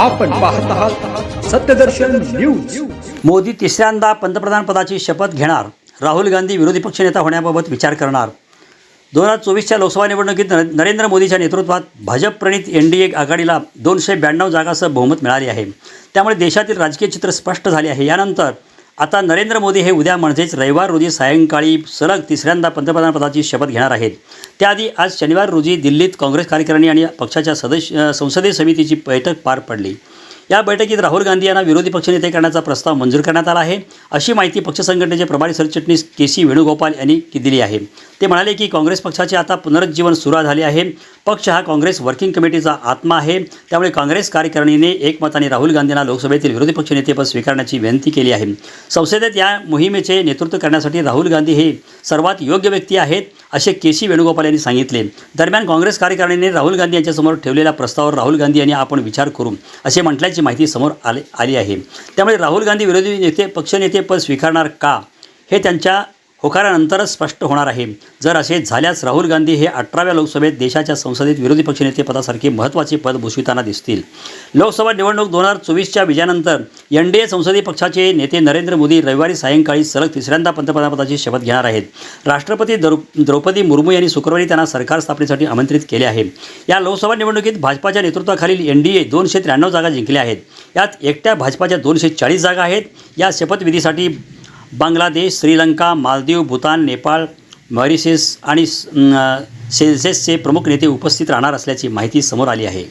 आपण पाहत आहात सत्यदर्शन न्यूज. मोदी तिसऱ्यांदा पंतप्रधान पदाची शपथ घेणार. राहुल गांधी विरोधी पक्षनेता होण्याबाबत विचार करणार. दोन हजार चोवीसच्या लोकसभा निवडणुकीत नरेंद्र मोदीच्या नेतृत्वात भाजप प्रणित एन डी ए आघाडीला दोनशे ब्याण्णव जागासह बहुमत मिळाले आहे. त्यामुळे देशातील राजकीय चित्र स्पष्ट झाले आहे. यानंतर आता नरेंद्र मोदी हे उद्या म्हणजेच रविवार रोजी सायंकाळी सलग तिसऱ्यांदा पंतप्रधान पदाची शपथ घेणार आहेत. त्याआधी आज शनिवार रोजी दिल्लीत काँग्रेस कार्यकारिणी आणि पक्षाच्या सदस्य संसदीय समितीची बैठक पार पडली. या बैठकीत राहुल गांधी यांना विरोधी पक्षनेते करण्याचा प्रस्ताव मंजूर करण्यात आला आहे. अशी माहिती पक्ष संघटनेचे प्रभारी सरचिटणीस के सी वेणुगोपाल यांनी दिली आहे. ते म्हणाले की काँग्रेस पक्षाचे आता पुनरुज्जीवन सुरू झाले आहे. पक्ष हा काँग्रेस वर्किंग कमिटीचा आत्मा आहे. त्यामुळे काँग्रेस कार्यकारिणीने एकमताने राहुल गांधींना लोकसभेतील विरोधी पक्षनेतेपद स्वीकारण्याची विनंती केली आहे. संसदेत या मोहिमेचे नेतृत्व करण्यासाठी राहुल गांधी हे सर्वात योग्य व्यक्ती आहेत. असे के सी वेणुगोपाल यांनी सांगितले. दरम्यान काँग्रेस कार्यकारिणीने राहुल गांधी यांच्यासमोर ठेवलेल्या प्रस्तावावर राहुल गांधी यांनी आपण विचार करू असे म्हटल्याची माहिती समोर आले आली आहे. त्यामुळे राहुल गांधी विरोधी नेते पक्षनेतेपद स्वीकारणार का? हे त्यांच्या होकारानंतरच स्पष्ट होणार आहे. जर असे झाल्यास राहुल गांधी हे अठराव्या लोकसभेत देशाच्या संसदेत विरोधी पक्षनेतेपदासारखे महत्त्वाचे पद भूषविताना दिसतील. लोकसभा निवडणूक दोन हजार चोवीसच्या विजयानंतर एन डी ए संसदीय पक्षाचे नेते नरेंद्र मोदी रविवारी सायंकाळी सलग तिसऱ्यांदा पंतप्रधानपदाची शपथ घेणार आहेत. राष्ट्रपती द्रौ द्रौपदी मुर्मू यांनी शुक्रवारी त्यांना सरकार स्थापनेसाठी आमंत्रित केले आहे. या लोकसभा निवडणुकीत भाजपाच्या नेतृत्वाखालील एन डी ए दोनशे त्र्याण्णव जागा जिंकल्या आहेत. यात एकट्या भाजपाच्या दोनशे चाळीस जागा आहेत. या शपथविधीसाठी बांगलादेश श्रीलंका मालदीव भूतान नेपाळ मॉरिशस आणि सेल्सेसचे प्रमुख नेते उपस्थित राहणार असल्याची माहिती समोर आली आहे.